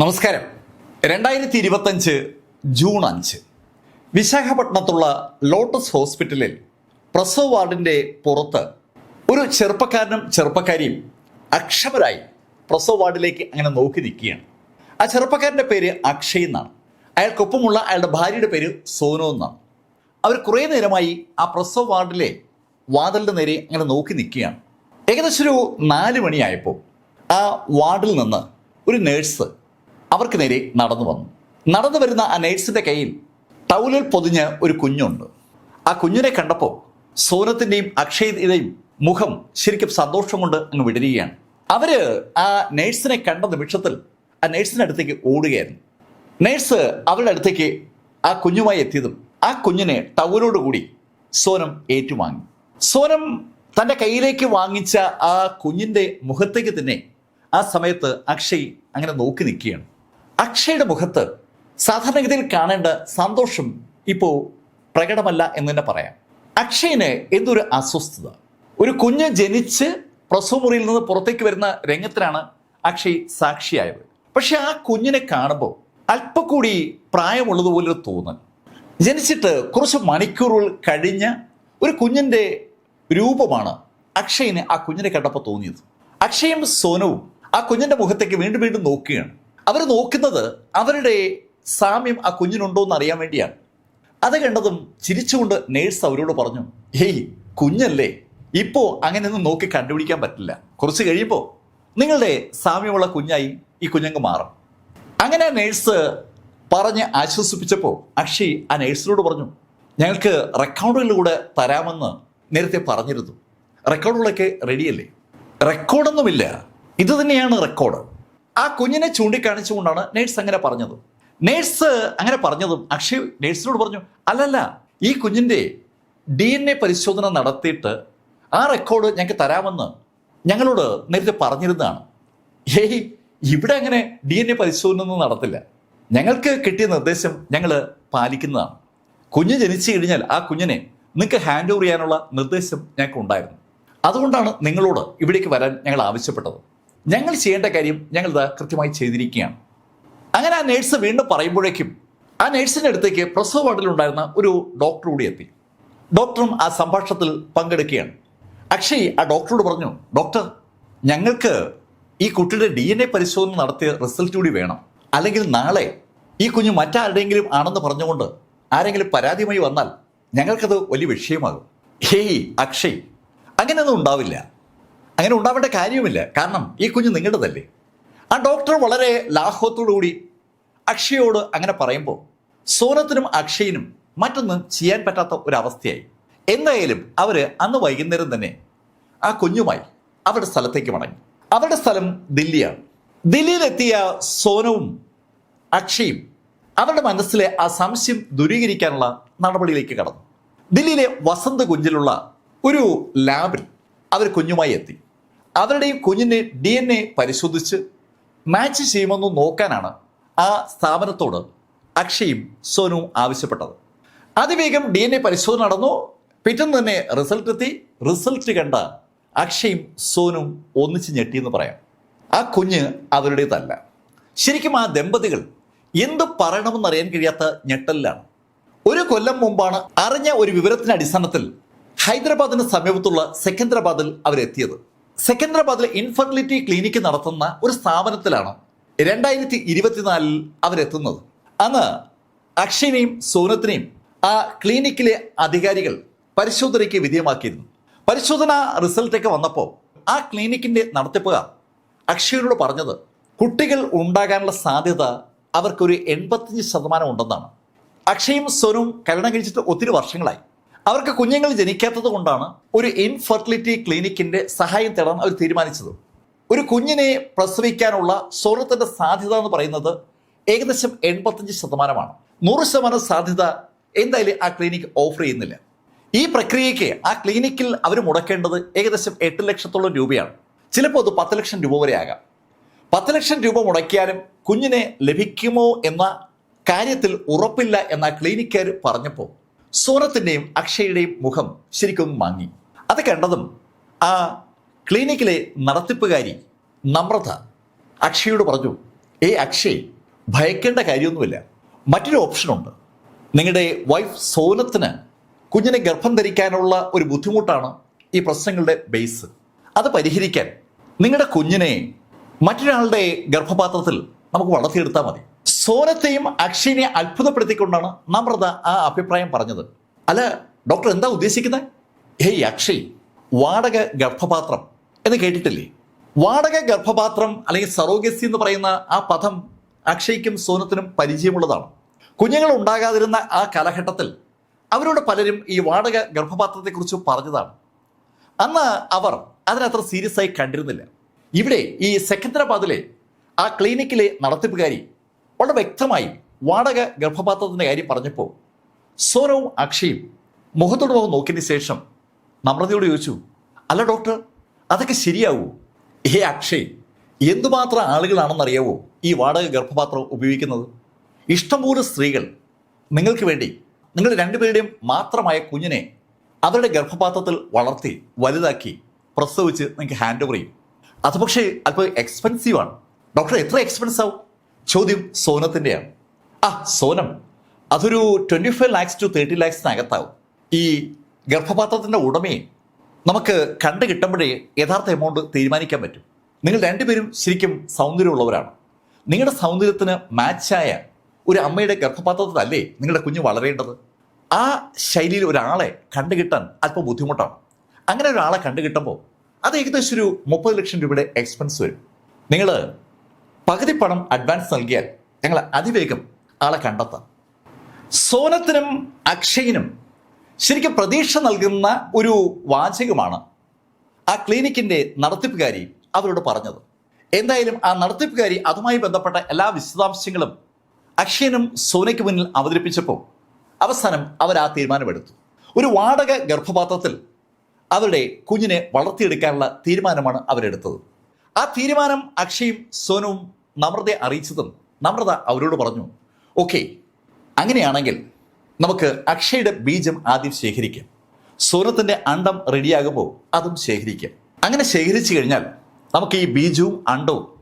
നമസ്കാരം. രണ്ടായിരത്തി ഇരുപത്തഞ്ച് ജൂൺ അഞ്ച്. വിശാഖപട്ടണത്തുള്ള ലോട്ടസ് ഹോസ്പിറ്റലിൽ പ്രസവ വാർഡിന്റെ പുറത്ത് ഒരു ചെറുപ്പക്കാരനും ചെറുപ്പക്കാരിയും അക്ഷമരായി പ്രസവ വാർഡിലേക്ക് അങ്ങനെ നോക്കി നിൽക്കുകയാണ്. ആ ചെറുപ്പക്കാരന്റെ പേര് അക്ഷയ് എന്നാണ്. അയാൾക്കൊപ്പമുള്ള അയാളുടെ ഭാര്യയുടെ പേര് സോനു എന്നാണ്. അവർ കുറേ നേരമായി ആ പ്രസവ വാർഡിലെ വാതിലിന്റെ നേരെ അങ്ങനെ നോക്കി നിൽക്കുകയാണ്. ഏകദേശം ഒരു നാല് മണിയായപ്പോൾ ആ വാർഡിൽ നിന്ന് ഒരു നേഴ്സ് അവർക്ക് നേരെ നടന്നു വന്നു. നടന്നു വരുന്ന ആ നേഴ്സിന്റെ കയ്യിൽ ടൗലിൽ പൊതിഞ്ഞ് ഒരു കുഞ്ഞുണ്ട്. ആ കുഞ്ഞിനെ കണ്ടപ്പോൾ സോനത്തിന്റെയും അക്ഷയതയും മുഖം ശരിക്കും സന്തോഷം കൊണ്ട് അങ്ങ് വിടരുകയാണ്. അവർ ആ നേഴ്സിനെ കണ്ട നിമിഷത്തിൽ ആ നേഴ്സിന്റെ അടുത്തേക്ക് ഓടുകയായിരുന്നു. നേഴ്സ് അവരുടെ അടുത്തേക്ക് ആ കുഞ്ഞുമായി എത്തിയതും ആ കുഞ്ഞിനെ ടൗലോടുകൂടി സോനം ഏറ്റുവാങ്ങി. സോനം തന്റെ കയ്യിലേക്ക് വാങ്ങിച്ച ആ കുഞ്ഞിന്റെ മുഖത്തേക്ക് തന്നെ ആ സമയത്ത് അക്ഷയ് അങ്ങനെ നോക്കി നിൽക്കുകയാണ്. അക്ഷയുടെ മുഖത്ത് സാധാരണഗതിയിൽ കാണേണ്ട സന്തോഷം ഇപ്പോൾ പ്രകടമല്ല എന്ന് തന്നെ പറയാം. അക്ഷയന് എന്തൊരു അസ്വസ്ഥത. ഒരു കുഞ്ഞ് ജനിച്ച് പ്രസവമുറിയിൽ നിന്ന് പുറത്തേക്ക് വരുന്ന രംഗത്തിനാണ് അക്ഷയ് സാക്ഷിയായത്. പക്ഷെ ആ കുഞ്ഞിനെ കാണുമ്പോൾ അല്പം കൂടി പ്രായമുള്ളതുപോലൊരു തോന്നൽ. ജനിച്ചിട്ട് കുറച്ച് മണിക്കൂറുകൾ കഴിഞ്ഞ ഒരു കുഞ്ഞിന്റെ രൂപമാണ് അക്ഷയന് ആ കുഞ്ഞിനെ കണ്ടപ്പോൾ തോന്നിയത്. അക്ഷയും സോനവും ആ കുഞ്ഞിന്റെ മുഖത്തേക്ക് വീണ്ടും വീണ്ടും നോക്കുകയാണ്. അവർ നോക്കുന്നത് അവരുടെ സാമ്യം ആ കുഞ്ഞിനുണ്ടോ എന്ന് അറിയാൻ വേണ്ടിയാണ്. അത് കണ്ടതും ചിരിച്ചുകൊണ്ട് നേഴ്സ് അവരോട് പറഞ്ഞു ഹേയ് കുഞ്ഞല്ലേ ഇപ്പോൾ അങ്ങനെയൊന്നും നോക്കി കണ്ടുപിടിക്കാൻ പറ്റില്ല. കുറച്ച് കഴിയുമ്പോൾ നിങ്ങളുടെ സാമ്യമുള്ള കുഞ്ഞായി ഈ കുഞ്ഞങ്ങ് മാറും. അങ്ങനെ നേഴ്സ് പറഞ്ഞ് ആശ്വസിപ്പിച്ചപ്പോൾ അക്ഷി ആ നേഴ്സിനോട് പറഞ്ഞു ഞങ്ങൾക്ക് റെക്കോർഡുകളിലൂടെ തരാമെന്ന് നേരത്തെ പറഞ്ഞിരുന്നു. റെക്കോർഡുകളൊക്കെ റെഡിയല്ലേ റെക്കോർഡൊന്നുമില്ല ഇത് തന്നെയാണ് റെക്കോർഡ് ആ കുഞ്ഞിനെ ചൂണ്ടിക്കാണിച്ചുകൊണ്ടാണ് നേഴ്സ് അങ്ങനെ പറഞ്ഞത്. നേഴ്സ് അങ്ങനെ പറഞ്ഞതും അക്ഷയ് നേഴ്സിനോട് പറഞ്ഞു അല്ലല്ല ഈ കുഞ്ഞിന്റെ ഡി എൻ എ പരിശോധന നടത്തിയിട്ട് ആ റെക്കോർഡ് ഞങ്ങൾക്ക് തരാമെന്ന് ഞങ്ങളോട് നേരത്തെ പറഞ്ഞിരുന്നതാണ്. ഏയ് ഇവിടെ അങ്ങനെ ഡി എൻ എ പരിശോധന ഒന്നും നടത്തില്ല. ഞങ്ങൾക്ക് കിട്ടിയ നിർദ്ദേശം ഞങ്ങൾ പാലിക്കുന്നതാണ്. കുഞ്ഞ് ജനിച്ചു കഴിഞ്ഞാൽ ആ കുഞ്ഞിനെ നിങ്ങൾക്ക് ഹാൻഡ് ഓവർ ചെയ്യാനുള്ള നിർദ്ദേശം ഞങ്ങൾക്ക് ഉണ്ടായിരുന്നു അതുകൊണ്ടാണ് നിങ്ങളോട് ഇവിടേക്ക് വരാൻ ഞങ്ങൾ ആവശ്യപ്പെട്ടത്. ഞങ്ങൾ ചെയ്യേണ്ട കാര്യം ഞങ്ങൾ കൃത്യമായി ചെയ്തിരിക്കുകയാണ്. അങ്ങനെ ആ നേഴ്സ് വീണ്ടും പറയുമ്പോഴേക്കും ആ നേഴ്സിന്റെ അടുത്തേക്ക് പ്രസവ വാർഡിലുണ്ടായിരുന്ന ഒരു ഡോക്ടർ കൂടി എത്തി. ഡോക്ടറും ആ സംഭാഷണത്തിൽ പങ്കെടുക്കുകയാണ്. അക്ഷയ് ആ ഡോക്ടറോട് പറഞ്ഞു ഡോക്ടർ ഞങ്ങൾക്ക് ഈ കുട്ടിയുടെ ഡി എൻ എ പരിശോധന നടത്തിയ റിസൾട്ട് കൂടി വേണം. അല്ലെങ്കിൽ നാളെ ഈ കുഞ്ഞ് മറ്റാരുടെയെങ്കിലും ആണെന്ന് പറഞ്ഞുകൊണ്ട് ആരെങ്കിലും പരാതിയുമായി വന്നാൽ ഞങ്ങൾക്കത് വലിയ വിഷയമാകും. ഹേയ് അക്ഷയ് അങ്ങനെയൊന്നും ഉണ്ടാവില്ല. അങ്ങനെ ഉണ്ടാവേണ്ട കാര്യവുമില്ല. കാരണം ഈ കുഞ്ഞ് നിങ്ങളുടേതല്ലേ. ആ ഡോക്ടർ വളരെ ലാഘവത്തോടു കൂടി അക്ഷയോട് അങ്ങനെ പറയുമ്പോൾ സോനത്തിനും അക്ഷയനും മറ്റൊന്നും ചെയ്യാൻ പറ്റാത്ത ഒരവസ്ഥയായി. എന്തായാലും അവർ അന്ന് വൈകുന്നേരം തന്നെ ആ കുഞ്ഞുമായി അവരുടെ സ്ഥലത്തേക്ക് മടങ്ങി. അവരുടെ സ്ഥലം ദില്ലിയാണ്. ദില്ലിയിലെത്തിയ സോനവും അക്ഷയും അവരുടെ മനസ്സിലെ ആ സംശയം ദൂരീകരിക്കാനുള്ള നടപടിയിലേക്ക് കടന്നു. ദില്ലിയിലെ വസന്ത് കുഞ്ചിലുള്ള ഒരു ലാബിൽ അവർ കുഞ്ഞുമായി എത്തി. അവരുടെയും കുഞ്ഞിന്റെ ഡി എൻ എ പരിശോധിച്ച് മാച്ച് ചെയ്യുമെന്ന് നോക്കാനാണ് ആ സ്ഥാപനത്തോട് അക്ഷയും സോനുവും ആവശ്യപ്പെട്ടത്. അതിവേഗം ഡി എൻ എ പരിശോധന നടന്നു. പിറ്റേന്ന് തന്നെ റിസൾട്ട് എത്തി. റിസൾട്ട് കണ്ട അക്ഷയും സോനും ഒന്നിച്ച് ഞെട്ടിയെന്ന് പറയാം. ആ കുഞ്ഞ് അവരുടേതല്ല. ശരിക്കും ആ ദമ്പതികൾ എന്ത് പറയണമെന്നറിയാൻ കഴിയാത്ത ഞെട്ടലിലാണ്. ഒരു കൊല്ലം മുമ്പാണ് അറിഞ്ഞ ഒരു വിവരത്തിന്റെ അടിസ്ഥാനത്തിൽ ഹൈദരാബാദിന് സമീപത്തുള്ള സെക്കന്ദരാബാദിൽ അവരെത്തിയത്. സെക്കന്ദരാബാദിലെ ഇൻഫെർട്ടിലിറ്റി ക്ലിനിക്ക് നടത്തുന്ന ഒരു സ്ഥാപനത്തിലാണ് രണ്ടായിരത്തി ഇരുപത്തിനാലിൽ അവരെത്തുന്നത്. അന്ന് അക്ഷയനെയും സോനത്തിനെയും ആ ക്ലിനിക്കിലെ അധികാരികൾ പരിശോധനയ്ക്ക് വിധേയമാക്കിയിരുന്നു. പരിശോധന റിസൾട്ടൊക്കെ വന്നപ്പോൾ ആ ക്ലിനിക്കിന്റെ നടത്തിപ്പുകാർ അക്ഷയനോട് പറഞ്ഞത് കുട്ടികൾ ഉണ്ടാകാനുള്ള സാധ്യത അവർക്കൊരു എൺപത്തഞ്ച് ശതമാനം ഉണ്ടെന്നാണ്. അക്ഷയും സോനും കല്യാണം കഴിച്ചിട്ട് ഒത്തിരി വർഷങ്ങളായി. അവർക്ക് കുഞ്ഞുങ്ങൾ ജനിക്കാത്തത് കൊണ്ടാണ് ഒരു ഇൻഫെർട്ടിലിറ്റി ക്ലിനിക്കിന്റെ സഹായം തേടാൻ അവർ തീരുമാനിച്ചത്. ഒരു കുഞ്ഞിനെ പ്രസവിക്കാനുള്ള സ്വർണത്തിന്റെ സാധ്യത എന്ന് പറയുന്നത് ഏകദേശം എൺപത്തഞ്ച് ശതമാനമാണ്. നൂറ് ശതമാനം സാധ്യത എന്തായാലും ആ ക്ലിനിക്ക് ഓഫർ ചെയ്യുന്നില്ല. ഈ പ്രക്രിയയ്ക്ക് ആ ക്ലിനിക്കിൽ അവർ മുടക്കേണ്ടത് ഏകദേശം എട്ട് ലക്ഷത്തോളം രൂപയാണ്. ചിലപ്പോൾ അത് പത്ത് ലക്ഷം രൂപ വരെ ആകാം. പത്ത് ലക്ഷം രൂപ മുടക്കിയാലും കുഞ്ഞിനെ ലഭിക്കുമോ എന്ന കാര്യത്തിൽ ഉറപ്പില്ല എന്ന ക്ലിനിക്കാർ പറഞ്ഞപ്പോൾ സോനത്തിന്റെയും അക്ഷയുടെയും മുഖം ശരിക്കും മാങ്ങി. അത് കണ്ടതും ആ ക്ലിനിക്കിലെ നടത്തിപ്പുകാരി നമ്രത അക്ഷയോട് പറഞ്ഞു ഏ അക്ഷയ് ഭയക്കേണ്ട കാര്യമൊന്നുമില്ല. മറ്റൊരു ഓപ്ഷനുണ്ട്. നിങ്ങളുടെ വൈഫ് സോനത്തിന് കുഞ്ഞിനെ ഗർഭം ധരിക്കാനുള്ള ഒരു ബുദ്ധിമുട്ടാണ് ഈ പ്രശ്നങ്ങളുടെ ബേസ് അത് പരിഹരിക്കാൻ നിങ്ങളുടെ കുഞ്ഞിനെ മറ്റൊരാളുടെ ഗർഭപാത്രത്തിൽ നമുക്ക് വളർത്തിയെടുത്താൽ മതി. സോനത്തെയും അക്ഷയനെ അത്ഭുതപ്പെടുത്തിക്കൊണ്ടാണ് നമ്രത ആ അഭിപ്രായം പറഞ്ഞത്. അല്ല ഡോക്ടർ എന്താ ഉദ്ദേശിക്കുന്നത്? ഹേയ് അക്ഷയ് വാടക ഗർഭപാത്രം എന്ന് കേട്ടിട്ടില്ലേ? വാടക ഗർഭപാത്രം അല്ലെങ്കിൽ സറോഗസി എന്ന് പറയുന്ന ആ പദം അക്ഷയ്ക്കും സോനത്തിനും പരിചയമുള്ളതാണ്. കുഞ്ഞുങ്ങൾ ഉണ്ടാകാതിരുന്ന ആ കാലഘട്ടത്തിൽ അവരോട് പലരും ഈ വാടക ഗർഭപാത്രത്തെക്കുറിച്ച് പറഞ്ഞതാണ്. അന്ന് അവർ അതിനത്ര സീരിയസ് ആയി കണ്ടിരുന്നില്ല. ഇവിടെ ഈ സെക്കന്ദരാബാദിലെ ആ ക്ലിനിക്കിലെ നടത്തിപ്പുകാരി വളരെ വ്യക്തമായി വാടക ഗർഭപാത്രത്തിന്റെ കാര്യം പറഞ്ഞപ്പോൾ സോനവും അക്ഷയും മുഖത്തോട് മുഖം നോക്കിയതിന് ശേഷം നമ്രതയോട് ചോദിച്ചു അല്ല ഡോക്ടർ അതൊക്കെ ശരിയാവൂ? ഏ അക്ഷയ് എന്തുമാത്രം ആളുകളാണെന്നറിയാവോ ഈ വാടക ഗർഭപാത്രം ഉപയോഗിക്കുന്നത്? ഇഷ്ടംപോലെ സ്ത്രീകൾ നിങ്ങൾക്ക് വേണ്ടി നിങ്ങൾ രണ്ടുപേരുടെയും മാത്രമായ കുഞ്ഞിനെ അവരുടെ ഗർഭപാത്രത്തിൽ വളർത്തി വലുതാക്കി പ്രസവിച്ച് നിങ്ങൾക്ക് ഹാൻഡ് ഓവർ ചെയ്യും. അത് പക്ഷേ അല്പം എക്സ്പെൻസീവ് ആണ്. ഡോക്ടർ എത്ര എക്സ്പെൻസ് ആവും? ചോദ്യം സോനത്തിന്റെയാണ് ആ സോനം അതൊരു twenty five lakhs to thirty ലാക്സിനകത്താവും ഈ ഗർഭപാത്രത്തിന്റെ ഉടമയെ നമുക്ക് കണ്ടു കിട്ടുമ്പോഴേ യഥാർത്ഥ എമൗണ്ട് തീരുമാനിക്കാൻ പറ്റും. നിങ്ങൾ രണ്ടുപേരും ശരിക്കും സൗന്ദര്യമുള്ളവരാണ്. നിങ്ങളുടെ സൗന്ദര്യത്തിന് മാച്ചായ ഒരു അമ്മയുടെ ഗർഭപാത്രത്തിലല്ലേ നിങ്ങളുടെ കുഞ്ഞ് വളരേണ്ടത്? ആ ശൈലിയിൽ ഒരാളെ കണ്ടുകിട്ടാൻ അല്പം ബുദ്ധിമുട്ടാണ്. അങ്ങനെ ഒരാളെ കണ്ടുകിട്ടുമ്പോൾ അത് ഏകദേശം ഒരു മുപ്പത് ലക്ഷം രൂപയുടെ എക്സ്പെൻസ് വരും. നിങ്ങൾ പകുതി പണം അഡ്വാൻസ് നൽകിയാൽ ഞങ്ങൾ അതിവേഗം ആളെ കണ്ടെത്താം. സോനത്തിനും അക്ഷയിനും ശരിക്കും പ്രതീക്ഷ നൽകുന്ന ഒരു വാചകമാണ് ആ ക്ലിനിക്കിന്റെ നടത്തിപ്പുകാരി അവരോട് പറഞ്ഞത്. എന്തായാലും ആ നടത്തിപ്പുകാരി അതുമായി ബന്ധപ്പെട്ട എല്ലാ വിശദാംശങ്ങളും അക്ഷയനും സോനയ്ക്ക് മുന്നിൽ അവതരിപ്പിച്ചപ്പോൾ അവസാനം അവർ ആ തീരുമാനമെടുത്തു. ഒരു വാടക ഗർഭപാത്രത്തിൽ അവരുടെ കുഞ്ഞിനെ വളർത്തിയെടുക്കാനുള്ള തീരുമാനമാണ് അവരെടുത്തത്. ആ തീരുമാനം അക്ഷയും സോനവും നമ്രതയെ അറിയിച്ചതും നമ്രത അവരോട് പറഞ്ഞു ഓക്കെ അങ്ങനെയാണെങ്കിൽ നമുക്ക് അക്ഷയുടെ ബീജം ആദ്യം ശേഖരിക്കാം. സോനത്തിന്റെ അണ്ടം റെഡിയാകുമ്പോൾ അതും ശേഖരിക്കാം. അങ്ങനെ ശേഖരിച്ചു കഴിഞ്ഞാൽ നമുക്ക് ഈ ബീജവും അണ്ടവും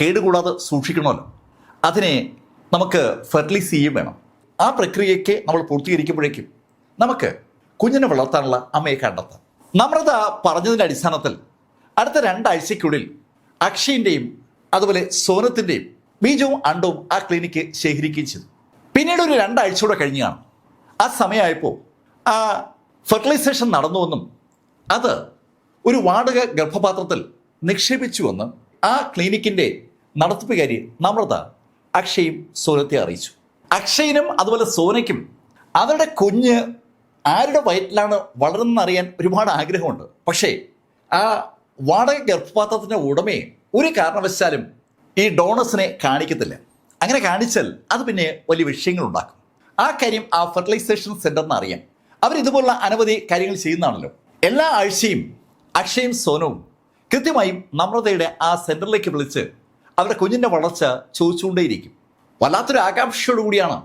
കേടുകൂടാതെ സൂക്ഷിക്കണമല്ലോ. അതിനെ നമുക്ക് ഫെർട്ടിലൈസ് ചെയ്യുകയും വേണം. ആ പ്രക്രിയയ്ക്ക് നമ്മൾ പൂർത്തീകരിക്കുമ്പോഴേക്കും നമുക്ക് കുഞ്ഞിനെ വളർത്താനുള്ള അമ്മയെ കണ്ടെത്താം. നമ്രത പറഞ്ഞതിന്റെ അടിസ്ഥാനത്തിൽ അടുത്ത രണ്ടാഴ്ചയ്ക്കുള്ളിൽ അക്ഷയിന്റെയും അതുപോലെ സോനത്തിന്റെയും ബീജവും അണ്ടവും ആ ക്ലിനിക്ക് ശേഖരിക്കുകയും ചെയ്തു. പിന്നീട് ഒരു രണ്ടാഴ്ച കൂടെ കഴിഞ്ഞാണ് ആ സമയമായപ്പോൾ ആ ഫെർട്ടിലൈസേഷൻ നടന്നുവെന്നും അത് ഒരു വാടക ഗർഭപാത്രത്തിൽ നിക്ഷേപിച്ചുവെന്ന് ആ ക്ലിനിക്കിന്റെ നടത്തിപ്പുകാരി നമ്രത അക്ഷയും സോനത്തെ അറിയിച്ചു. അക്ഷയനും അതുപോലെ സോനയ്ക്കും അവരുടെ കുഞ്ഞ് ആരുടെ വയറ്റിലാണ് വളരുന്നറിയാൻ ഒരുപാട് ആഗ്രഹമുണ്ട്. പക്ഷേ ആ വാടക ഗർഭപാത്രത്തിന്റെ ഉടമയെ ഒരു കാരണവശാലും ഈ ഡോണസിനെ കാണിക്കത്തില്ല. അങ്ങനെ കാണിച്ചാൽ അത് പിന്നെ വലിയ വിഷയങ്ങൾ ഉണ്ടാക്കും. ആ കാര്യം ആ ഫെർട്ടിലൈസേഷൻ സെന്ററിന് അറിയാം. അവർ ഇതുപോലുള്ള അനവധി കാര്യങ്ങൾ ചെയ്യുന്നതാണല്ലോ. എല്ലാ ആഴ്ചയും അക്ഷയും സോനവും കൃത്യമായും നമ്രതയുടെ ആ സെന്ററിലേക്ക് വിളിച്ച് അവരുടെ കുഞ്ഞിന്റെ വളർച്ച ചോദിച്ചുകൊണ്ടേയിരിക്കും. വല്ലാത്തൊരു ആകാംക്ഷയോടുകൂടിയാണ്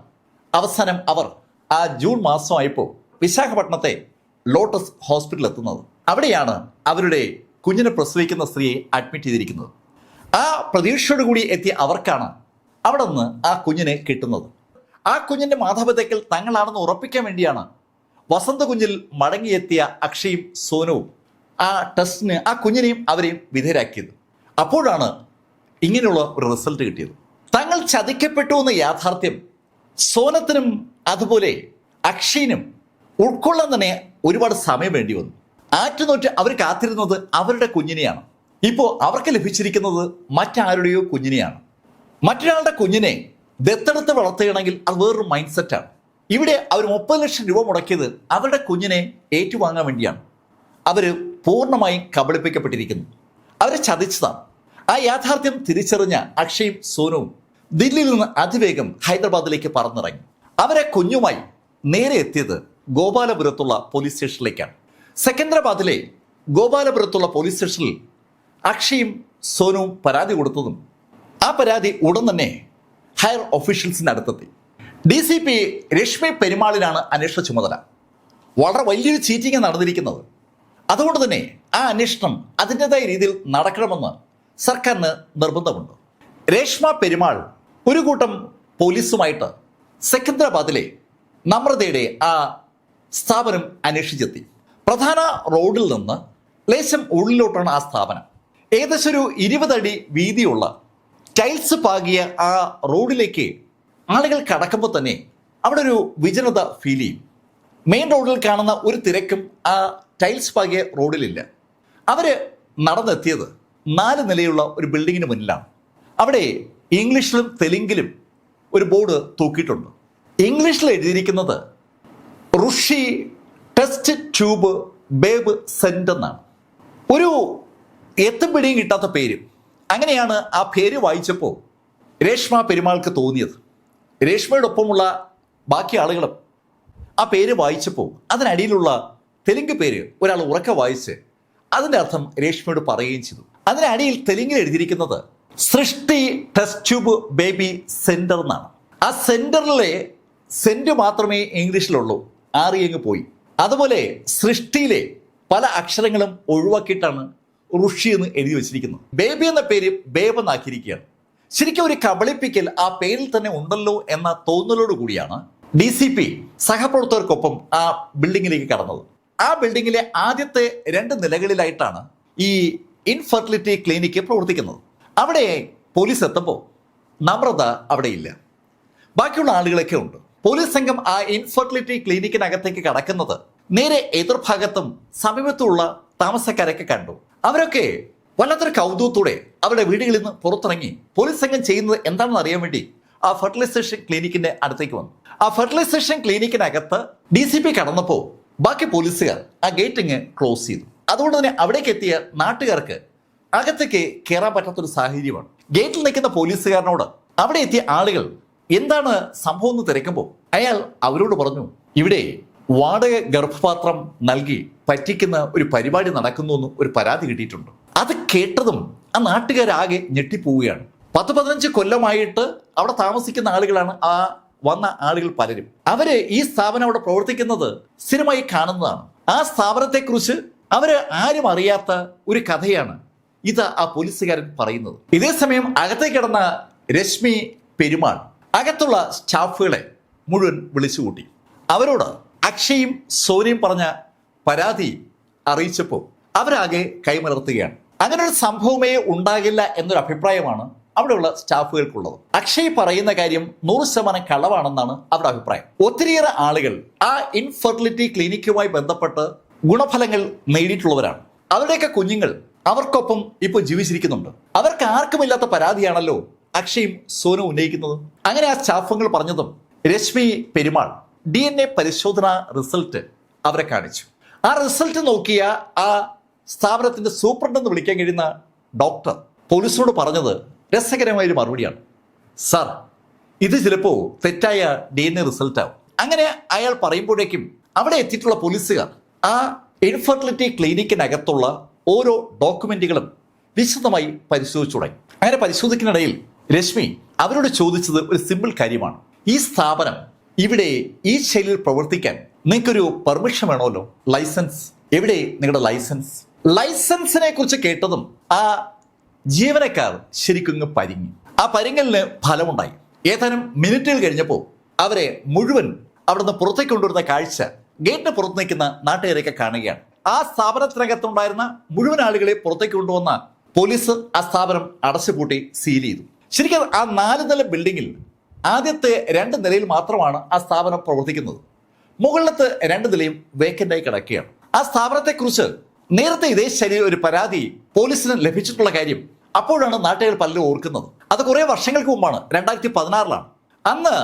അവസാനം അവർ ആ ജൂൺ മാസമായപ്പോൾ വിശാഖപട്ടണത്തെ ലോട്ടസ് ഹോസ്പിറ്റലിൽ എത്തുന്നത് അവിടെയാണ് അവരുടെ കുഞ്ഞിനെ പ്രസവിക്കുന്ന സ്ത്രീയെ അഡ്മിറ്റ് ചെയ്തിരിക്കുന്നത്. ആ പ്രതീക്ഷയോടുകൂടി എത്തിയ അവർക്കാണ് അവിടെ നിന്ന് ആ കുഞ്ഞിനെ കിട്ടുന്നത്. ആ കുഞ്ഞിന്റെ മാതാപിതാക്കൾ തങ്ങളാണെന്ന് ഉറപ്പിക്കാൻ വേണ്ടിയാണ് വസന്ത കുഞ്ഞിൽ മടങ്ങിയെത്തിയ അക്ഷയും സോനവും ആ ടെസ്റ്റിന് ആ കുഞ്ഞിനെയും അവരെയും വിധേയരാക്കിയത്. അപ്പോഴാണ് ഇങ്ങനെയുള്ള ഒരു റിസൾട്ട് കിട്ടിയത്. തങ്ങൾ ചതിക്കപ്പെട്ടു എന്ന യാഥാർത്ഥ്യം സോനത്തിനും അതുപോലെ അക്ഷയിനും ഉൾക്കൊള്ളാൻ തന്നെ ഒരുപാട് സമയം വേണ്ടി വന്നു. ആറ്റുനോറ്റ് അവർ കാത്തിരുന്നത് അവരുടെ കുഞ്ഞിനെയാണ്. ഇപ്പോൾ അവർക്ക് ലഭിച്ചിരിക്കുന്നത് മറ്റാരുടെയോ കുഞ്ഞിനെയാണ്. മറ്റൊരാളുടെ കുഞ്ഞിനെ ദത്തെടുത്ത് വളർത്തുകയാണെങ്കിൽ അത് വേറൊരു മൈൻഡ് സെറ്റാണ് ഇവിടെ അവർ മുപ്പത് ലക്ഷം രൂപ മുടക്കിയത് അവരുടെ കുഞ്ഞിനെ ഏറ്റുവാങ്ങാൻ വേണ്ടിയാണ്. അവർ പൂർണമായും കബളിപ്പിക്കപ്പെട്ടിരിക്കുന്നു. അവരെ ചതിച്ചതാണ്. ആ യാഥാർത്ഥ്യം തിരിച്ചറിഞ്ഞ അക്ഷയും സോനുവും ദില്ലിയിൽ നിന്ന് അതിവേഗം ഹൈദരാബാദിലേക്ക് പറന്നിറങ്ങി. അവരെ കുഞ്ഞുമായി നേരെ എത്തിയത് ഗോപാലപുരത്തുള്ള പോലീസ് സ്റ്റേഷനിലേക്കാണ് സെക്കന്ദരാബാദിലെ ഗോപാലപുരത്തുള്ള പോലീസ് സ്റ്റേഷനിൽ അക്ഷയും സോനുവും പരാതി കൊടുത്തതും ആ പരാതി ഉടൻ തന്നെ ഹയർ ഓഫീഷ്യൽസിന്റെ അടുത്തെത്തി. ഡി സി പി രശ്മി പെരുമാളിനാണ് അന്വേഷണ ചുമതല. വളരെ വലിയൊരു ചീറ്റിംഗ് നടന്നിരിക്കുന്നത്. അതുകൊണ്ട് തന്നെ ആ അന്വേഷണം അതിന്റെതായ രീതിയിൽ നടക്കണമെന്ന് സർക്കാരിന് നിർബന്ധമുണ്ട്. രേഷ്മ പെരുമാൾ ഒരു കൂട്ടം പോലീസുമായിട്ട് സെക്കന്ദരാബാദിലെ നമ്രതയുടെ ആ സ്ഥാപനം അന്വേഷിച്ചെത്തി. പ്രധാന റോഡിൽ നിന്ന് ലേശം ഉള്ളിലോട്ടാണ് ആ സ്ഥാപനം. ഏകദേശം ഒരു ഇരുപതടി വീതിയുള്ള ടൈൽസ് പാകിയ ആ റോഡിലേക്ക് ആളുകൾ കടക്കുമ്പോൾ തന്നെ അവിടെ ഒരു വിജനത ഫീൽ ചെയ്യും. മെയിൻ റോഡിൽ കാണുന്ന ഒരു തിരക്കും ആ ടൈൽസ് പാകിയ റോഡിലില്ല. അവർ നടന്നെത്തിയത് നാല് നിലയുള്ള ഒരു ബിൽഡിങ്ങിന് മുന്നിലാണ്. അവിടെ ഇംഗ്ലീഷിലും തെലുങ്കിലും ഒരു ബോർഡ് തൂക്കിയിട്ടുണ്ട്. ഇംഗ്ലീഷിൽ എഴുതിയിരിക്കുന്നത് Rishi test tube baby centre എന്നാണ്. ഒരു എത്തും പിടിയും കിട്ടാത്ത പേര്. അങ്ങനെയാണ് ആ പേര് വായിച്ചപ്പോൾ രേഷ്മ പെരുമാൾക്ക് തോന്നിയത്. രേഷ്മയുടെ ഒപ്പമുള്ള ബാക്കി ആളുകളും ആ പേര് വായിച്ചപ്പോൾ അതിനടിയിലുള്ള തെലുങ്ക് പേര് ഒരാൾ ഉറക്കെ വായിച്ച് അതിന്റെ അർത്ഥം രേഷ്മയോട് പറയുകയും ചെയ്തു. അതിനടിയിൽ തെലുങ്കിൽ എഴുതിയിരിക്കുന്നത് സൃഷ്ടി ടെസ്റ്റ് ട്യൂബ് ബേബി സെന്റർ എന്നാണ്. ആ സെന്ററിലെ സെന്റ് മാത്രമേ ഇംഗ്ലീഷിലുള്ളൂ. ആറിയങ്ങ് പോയി. അതുപോലെ സൃഷ്ടിയിലെ പല അക്ഷരങ്ങളും ഒഴിവാക്കിയിട്ടാണ് ഋഷി എന്ന് എഴുതി വെച്ചിരിക്കുന്നത്. ബേബി എന്ന പേര് ബേബ് എന്നാക്കിയിരിക്കുകയാണ് ശരിക്കും ഒരു കബളിപ്പിക്കൽ ആ പേരിൽ തന്നെ ഉണ്ടല്ലോ എന്ന തോന്നലോട് കൂടിയാണ് ഡി സി പി സഹപ്രവർത്തകർക്കൊപ്പം ആ ബിൽഡിങ്ങിലേക്ക് കടന്നത്. ആ ബിൽഡിങ്ങിലെ ആദ്യത്തെ രണ്ട് നിലകളിലായിട്ടാണ് ഈ ഇൻഫെർട്ടിലിറ്റി ക്ലിനിക്ക് പ്രവർത്തിക്കുന്നത്. അവിടെ പോലീസ് എത്തുമ്പോൾ നമ്രത അവിടെയില്ല. ബാക്കിയുള്ള ആളുകളൊക്കെ ഉണ്ട്. പോലീസ് സംഘം ആ ഇൻഫെർട്ടിലിറ്റി ക്ലിനിക്കിനകത്തേക്ക് കടക്കുന്നത് നേരെ എതിർഭാഗത്തും സമീപത്തുള്ള താമസക്കാരൊക്കെ കണ്ടു. അവരൊക്കെ വല്ലാത്തൊരു കൗതുകത്തോടെ അവരുടെ വീടുകളിൽ നിന്ന് പുറത്തിറങ്ങി പോലീസ് സംഘം ചെയ്യുന്നത് എന്താണെന്ന് അറിയാൻ വേണ്ടി ആ ഫെർട്ടിലൈസേഷൻ ക്ലിനിക്കിന്റെ അടുത്തേക്ക് വന്നു. ആ ഫെർട്ടിലൈസേഷൻ ക്ലിനിക്കിനകത്ത് ഡി സി പി കടന്നപ്പോൾ ബാക്കി പോലീസുകാർ ആ ഗേറ്റിങ് ക്ലോസ് ചെയ്തു. അതുകൊണ്ട് തന്നെ അവിടേക്ക് എത്തിയ നാട്ടുകാർക്ക് അകത്തേക്ക് കയറാൻ പറ്റാത്തൊരു സാഹചര്യമാണ്. ഗേറ്റിൽ നിൽക്കുന്ന പോലീസുകാരനോട് അവിടെ എത്തിയ ആളുകൾ എന്താണ് സംഭവം എന്ന് തിരക്കുമ്പോൾ അയാൾ അവരോട് പറഞ്ഞു ഇവിടെ വാടക ഗർഭപാത്രം നൽകി പറ്റിക്കുന്ന ഒരു പരിപാടി നടക്കുന്നു എന്ന് ഒരു പരാതി കിട്ടിയിട്ടുണ്ട്. അത് കേട്ടതും ആ നാട്ടുകാരാകെ ഞെട്ടിപ്പോവുകയാണ്. പത്ത് പതിനഞ്ച് കൊല്ലമായിട്ട് അവിടെ താമസിക്കുന്ന ആളുകളാണ് ആ വന്ന ആളുകൾ പലരും. അവർ ഈ സ്ഥാപനം അവിടെ പ്രവർത്തിക്കുന്നത് സ്ഥിരമായി കാണുന്നതാണ്. ആ സ്ഥാപനത്തെക്കുറിച്ച് അവർ ആരും അറിയാത്ത ഒരു കഥയാണ് ഇത് ആ പോലീസുകാരൻ പറയുന്നത്. ഇതേ സമയം കിടന്ന രശ്മി പെരുമാൾ അകത്തുള്ള സ്റ്റാഫുകളെ മുഴുവൻ വിളിച്ചുകൂട്ടി അവരോട് അക്ഷയും സോനിയും പറഞ്ഞ പരാതി അറിയിച്ചപ്പോൾ അവരാകെ കൈമലർത്തുകയാണ്. അങ്ങനെ ഒരു സംഭവമേ ഉണ്ടാകില്ല എന്നൊരു അഭിപ്രായമാണ് അവിടെയുള്ള സ്റ്റാഫുകൾക്കുള്ളത്. അക്ഷയ് പറയുന്ന കാര്യം നൂറ് ശതമാനം കളവാണെന്നാണ് അവരുടെ അഭിപ്രായം. ഒത്തിരിയേറെ ആളുകൾ ആ ഇൻഫെർട്ടിലിറ്റി ക്ലിനിക്കുമായി ബന്ധപ്പെട്ട് ഗുണഫലങ്ങൾ നേടിയിട്ടുള്ളവരാണ്. അവരുടെയൊക്കെ കുഞ്ഞുങ്ങൾ അവർക്കൊപ്പം ഇപ്പോൾ ജീവിച്ചിരിക്കുന്നുണ്ട്. അവർക്ക് ആർക്കുമില്ലാത്ത പരാതിയാണല്ലോ അക്ഷയും സോനു ഉന്നയിക്കുന്നത് അങ്ങനെ ആ ചാഫങ്ങൾ പറഞ്ഞതും Rashmi Perumal D N A പരിശോധന റിസൾട്ട് അവരെ കാണിച്ചു. ആ റിസൾട്ട് നോക്കിയ ആ സ്ഥാപനത്തിന്റെ സൂപ്രണ്ട് എന്ന് വിളിക്കാൻ കഴിയുന്ന ഡോക്ടർ പോലീസിനോട് പറഞ്ഞത് രസകരമായൊരു മറുപടിയാണ്. സാർ ഇത് ചിലപ്പോൾ തെറ്റായ ഡി എൻ എ റിസൾട്ട് ആവും. അങ്ങനെ അയാൾ പറയുമ്പോഴേക്കും അവിടെ എത്തിയിട്ടുള്ള പോലീസുകാർ ആ ഇൻഫെർട്ടിലിറ്റി ക്ലിനിക്കിനകത്തുള്ള ഓരോ ഡോക്യുമെന്റുകളും വിശദമായി പരിശോധിച്ചു തുടങ്ങി. അങ്ങനെ പരിശോധിക്കുന്നിടയിൽ രശ്മി അവരോട് ചോദിച്ചത് ഒരു സിമ്പിൾ കാര്യമാണ്. ഈ സ്ഥാപനം ഇവിടെ ഈ ശൈലിയിൽ പ്രവർത്തിക്കാൻ നിങ്ങൾക്കൊരു പെർമിഷൻ വേണമല്ലോ? ലൈസൻസ് എവിടെ നിങ്ങളുടെ ലൈസൻസ് ലൈസൻസിനെ കുറിച്ച് കേട്ടതും ആ ജീവനക്കാർ ശരിക്കും പരിങ്ങി. ആ പരിങ്ങലിന് ഫലമുണ്ടായി. ഏതാനും മിനിറ്റുകൾ കഴിഞ്ഞപ്പോൾ അവരെ മുഴുവൻ അവിടുന്ന് പുറത്തേക്ക് കൊണ്ടുവരുന്ന കാഴ്ച ഗേറ്റിന് പുറത്ത് നിൽക്കുന്ന നാട്ടുകാരെയൊക്കെ കാണുകയാണ്. ആ സ്ഥാപനത്തിനകത്തുണ്ടായിരുന്ന മുഴുവൻ ആളുകളെ പുറത്തേക്ക് കൊണ്ടുവന്ന പോലീസ് ആ സ്ഥാപനം അടച്ചുപൂട്ടി സീൽ ചെയ്തു. ശരിക്കും ആ നാല് നില ബിൽഡിങ്ങിൽ ആദ്യത്തെ രണ്ട് നിലയിൽ മാത്രമാണ് ആ സ്ഥാപനം പ്രവർത്തിക്കുന്നത്. മുകളിലത്തെ രണ്ട് നിലയും വേക്കന്റായി കിടക്കുകയാണ്. ആ സ്ഥാപനത്തെക്കുറിച്ച് നേരത്തെ ഇതേ ശരി ഒരു പരാതി പോലീസിന് ലഭിച്ചിട്ടുള്ള കാര്യം അപ്പോഴാണ് നാട്ടുകാർ പലരും ഓർക്കുന്നത്. അത് കുറേ വർഷങ്ങൾക്ക് മുമ്പാണ് രണ്ടായിരത്തി പതിനാറിലാണ് അന്ന്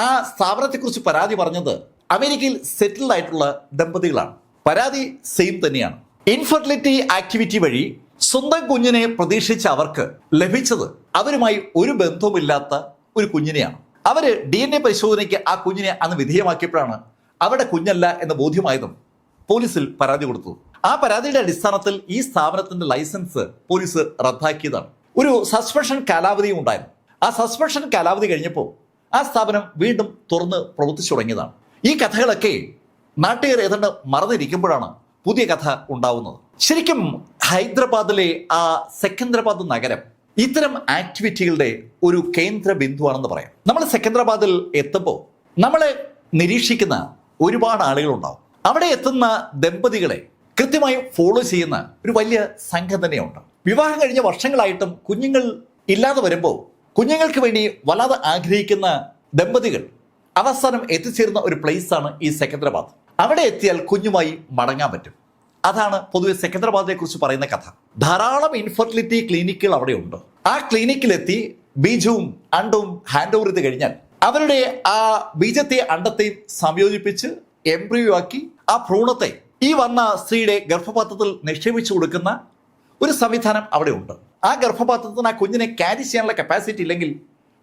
ആ സ്ഥാപനത്തെക്കുറിച്ച് പരാതി പറഞ്ഞത് അമേരിക്കയിൽ സെറ്റിൽഡ് ആയിട്ടുള്ള ദമ്പതികളാണ്. പരാതി സെയിം തന്നെയാണ്. ഇൻഫെർട്ടിലിറ്റി ആക്ടിവിറ്റി വഴി സ്വന്തം കുഞ്ഞിനെ പ്രതീക്ഷിച്ച അവർക്ക് ലഭിച്ചത് അവരുമായി ഒരു ബന്ധവുമില്ലാത്ത ഒരു കുഞ്ഞിനെയാണ്. അവർ ഡി എൻ എ പരിശോധനയ്ക്ക് ആ കുഞ്ഞിനെ അന്ന് വിധേയമാക്കിയപ്പോഴാണ് അവരുടെ കുഞ്ഞല്ല എന്ന് ബോധ്യമായതും പോലീസിൽ പരാതി കൊടുത്തു ആ പരാതിയുടെ അടിസ്ഥാനത്തിൽ ഈ സ്ഥാപനത്തിന്റെ ലൈസൻസ് പോലീസ് റദ്ദാക്കിയതാണ്. ഒരു സസ്പെൻഷൻ കാലാവധിയും ഉണ്ടായിരുന്നു. ആ സസ്പെൻഷൻ കാലാവധി കഴിഞ്ഞപ്പോൾ ആ സ്ഥാപനം വീണ്ടും തുറന്ന് പ്രവർത്തിച്ചു തുടങ്ങിയതാണ്. ഈ കഥകളൊക്കെ നാട്ടുകാർ ഏതാണ്ട് മറന്നിരിക്കുമ്പോഴാണ് പുതിയ കഥ ഉണ്ടാവുന്നത്. ശരിക്കും ഹൈദരാബാദിലെ ആ സെക്കന്ദരാബാദ് നഗരം ഇത്തരം ആക്ടിവിറ്റികളുടെ ഒരു കേന്ദ്ര ബിന്ദുവാണെന്ന് പറയാം. നമ്മൾ സെക്കന്ദരാബാദിൽ എത്തുമ്പോൾ നമ്മളെ നിരീക്ഷിക്കുന്ന ഒരുപാട് ആളുകളുണ്ടാവും. അവിടെ എത്തുന്ന ദമ്പതികളെ കൃത്യമായി ഫോളോ ചെയ്യുന്ന ഒരു വലിയ സംഘം തന്നെയുണ്ട്. വിവാഹം കഴിഞ്ഞ വർഷങ്ങളായിട്ടും കുഞ്ഞുങ്ങൾ ഇല്ലാതെ വരുമ്പോൾ കുഞ്ഞുങ്ങൾക്ക് വേണ്ടി വല്ലാതെ ആഗ്രഹിക്കുന്ന ദമ്പതികൾ അവസാനം എത്തിച്ചേരുന്ന ഒരു പ്ലേസ് ആണ് ഈ സെക്കന്ദരാബാദ്. അവിടെ എത്തിയാൽ കുഞ്ഞുമായി മടങ്ങാൻ പറ്റും. അതാണ് പൊതുവെ സെക്കന്ദരാബാദിനെ കുറിച്ച് പറയുന്ന കഥ. ധാരാളം ഇൻഫെർട്ടിലിറ്റി ക്ലിനിക്കുകൾ അവിടെയുണ്ട് ആ ക്ലിനിക്കിലെത്തി ബീജവും അണ്ടവും ഹാൻഡ് ഓവർ ചെയ്ത് കഴിഞ്ഞാൽ അവരുടെ ആ ബീജത്തെ അണ്ടത്തെയും സംയോജിപ്പിച്ച് എംബ്രിയോ ആക്കി ആ ഭ്രൂണത്തെ ഈ വന്ന സ്ത്രീയുടെ ഗർഭപാത്രത്തിൽ നിക്ഷേപിച്ചു കൊടുക്കുന്ന ഒരു സംവിധാനം അവിടെ ഉണ്ട്. ആ ഗർഭപാത്രത്തിന് ആ കുഞ്ഞിനെ ക്യാരി ചെയ്യാനുള്ള കപ്പാസിറ്റി ഇല്ലെങ്കിൽ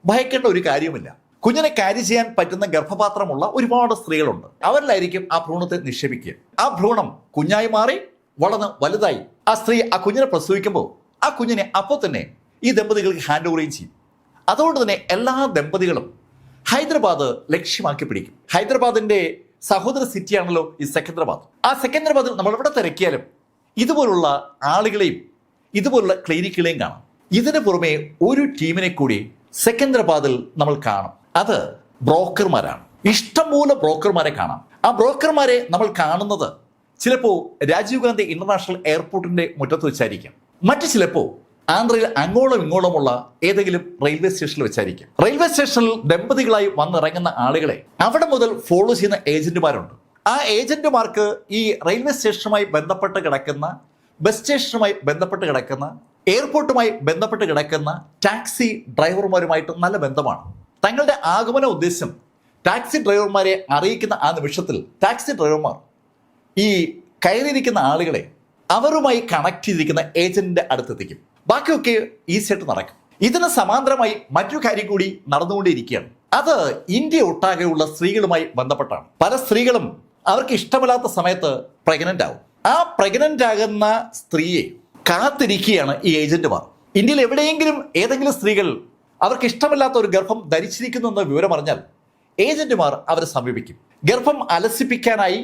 ഭയക്കേണ്ട ഒരു കാര്യവുമില്ല. കുഞ്ഞിനെ ക്യാരി ചെയ്യാൻ പറ്റുന്ന ഗർഭപാത്രമുള്ള ഒരുപാട് സ്ത്രീകളുണ്ട്. അവരിലായിരിക്കും ആ ഭ്രൂണത്തെ നിക്ഷേപിക്കുക. ആ ഭ്രൂണം കുഞ്ഞായി മാറി വളർന്ന് വലുതായി. ആ സ്ത്രീ ആ കുഞ്ഞിനെ പ്രസവിക്കുമ്പോൾ ആ കുഞ്ഞിനെ അപ്പോൾ തന്നെ ഈ ദമ്പതികൾക്ക് ഹാൻഡ് ഓവർ ചെയ്യും. അതുകൊണ്ട് തന്നെ എല്ലാ ദമ്പതികളും ഹൈദരാബാദ് ലക്ഷ്യമാക്കി പിടിക്കും. ഹൈദരാബാദിന്റെ സഹോദര സിറ്റിയാണല്ലോ ഈ സെക്കന്ദരാബാദ്. ആ സെക്കന്ദരാബാദിൽ നമ്മൾ എവിടെ തിരക്കിയാലും ഇതുപോലുള്ള ആളുകളെയും ഇതുപോലുള്ള ക്ലിനിക്കുകളെയും കാണാം. ഇതിനു പുറമെ ഒരു ടീമിനെ കൂടി സെക്കന്ദരാബാദിൽ നമ്മൾ കാണും. അത് ബ്രോക്കർമാരാണ്. ഇഷ്ടംപോലെ ബ്രോക്കർമാരെ കാണാം. ആ ബ്രോക്കർമാരെ നമ്മൾ കാണുന്നത് ചിലപ്പോൾ രാജീവ് ഗാന്ധി ഇന്റർനാഷണൽ എയർപോർട്ടിന്റെ മുറ്റത്ത് വെച്ചായിരിക്കും. മറ്റു ചിലപ്പോൾ ആന്ധ്രയിൽ അങ്ങോളം ഇങ്ങോളമുള്ള ഏതെങ്കിലും റെയിൽവേ സ്റ്റേഷനിൽ വെച്ചായിരിക്കും. റെയിൽവേ സ്റ്റേഷനിൽ ദമ്പതികളായി വന്നിറങ്ങുന്ന ആളുകളെ അവിടെ മുതൽ ഫോളോ ചെയ്യുന്ന ഏജന്റുമാരുണ്ട്. ആ ഏജന്റുമാർക്ക് ഈ റെയിൽവേ സ്റ്റേഷനുമായി ബന്ധപ്പെട്ട് കിടക്കുന്ന ബസ് സ്റ്റേഷനുമായി ബന്ധപ്പെട്ട് കിടക്കുന്ന എയർപോർട്ടുമായി ബന്ധപ്പെട്ട് കിടക്കുന്ന ടാക്സി ഡ്രൈവർമാരുമായിട്ട് നല്ല ബന്ധമാണ്. തങ്ങളുടെ ആഗമന ഉദ്ദേശം ടാക്സി ഡ്രൈവർമാരെ അറിയിക്കുന്ന ആ നിമിഷത്തിൽ ടാക്സി ഡ്രൈവർമാർ ഈ കയറിയിരിക്കുന്ന ആളുകളെ അവരുമായി കണക്ട് ചെയ്തിരിക്കുന്ന ഏജന്റിന്റെ അടുത്തെത്തിക്കും. ബാക്കിയൊക്കെ ഈസിയായിട്ട് നടക്കും. ഇതിന് സമാന്തരമായി മറ്റൊരു കാര്യം കൂടി നടന്നുകൊണ്ടിരിക്കുകയാണ് അത് ഇന്ത്യ ഒട്ടാകെയുള്ള സ്ത്രീകളുമായി ബന്ധപ്പെട്ടാണ്. പല സ്ത്രീകളും അവർക്ക് ഇഷ്ടമില്ലാത്ത സമയത്ത് പ്രഗ്നന്റ് ആവും. ആ പ്രഗ്നന്റ് ആകുന്ന സ്ത്രീയെ കാത്തിരിക്കുകയാണ് ഈ ഏജന്റുമാർ ഇന്ത്യയിൽ എവിടെയെങ്കിലും ഏതെങ്കിലും സ്ത്രീകൾ അവർക്ക് ഇഷ്ടമല്ലാത്ത ഒരു ഗർഭം ധരിച്ചിരിക്കുന്നു എന്ന വിവരം അറിഞ്ഞാൽ ഏജന്റുമാർ അവരെ സമീപിക്കും. ഗർഭം അലസിപ്പിക്കാനായി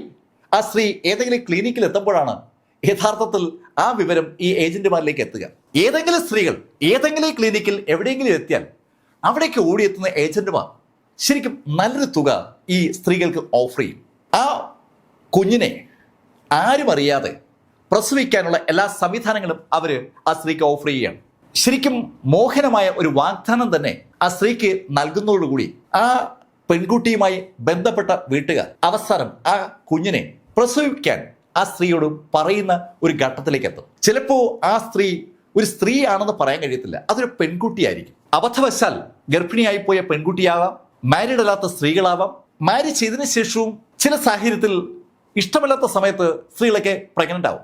ആ സ്ത്രീ ഏതെങ്കിലും ക്ലിനിക്കിൽ എത്തുമ്പോഴാണ് യഥാർത്ഥത്തിൽ ആ വിവരം ഈ ഏജന്റുമാരിലേക്ക് എത്തുക. ഏതെങ്കിലും സ്ത്രീകൾ ഏതെങ്കിലും ക്ലിനിക്കിൽ എവിടെയെങ്കിലും എത്തിയാൽ അവിടേക്ക് ഓടിയെത്തുന്ന ഏജന്റുമാർ ശരിക്കും നല്ലൊരു തുക ഈ സ്ത്രീകൾക്ക് ഓഫർ ചെയ്യും. ആ കുഞ്ഞിനെ ആരും അറിയാതെ പ്രസവിക്കാനുള്ള എല്ലാ സംവിധാനങ്ങളും അവർ ആ സ്ത്രീക്ക് ഓഫർ ചെയ്യുകയാണ്. ശരിക്കും മോഹനമായ ഒരു വാഗ്ദാനം തന്നെ ആ സ്ത്രീക്ക് നൽകുന്നതോടുകൂടി ആ പെൺകുട്ടിയുമായി ബന്ധപ്പെട്ട വീട്ടുകാർ അവസാനം ആ കുഞ്ഞിനെ പ്രസവിക്കാൻ ആ സ്ത്രീയോട് പറയുന്ന ഒരു ഘട്ടത്തിലേക്ക് എത്തും. ചിലപ്പോൾ ആ സ്ത്രീ ഒരു സ്ത്രീയാണെന്ന് പറയാൻ കഴിയത്തില്ല. അതൊരു പെൺകുട്ടിയായിരിക്കും. അബദ്ധവശാൽ ഗർഭിണിയായി പോയ പെൺകുട്ടിയാവാം മാരീഡ് അല്ലാത്ത സ്ത്രീകളാവാം. മാരി ചെയ്തതിനു ശേഷവും ചില സാഹചര്യത്തിൽ ഇഷ്ടമില്ലാത്ത സമയത്ത് സ്ത്രീകളൊക്കെ പ്രഗ്നന്റ് ആവും.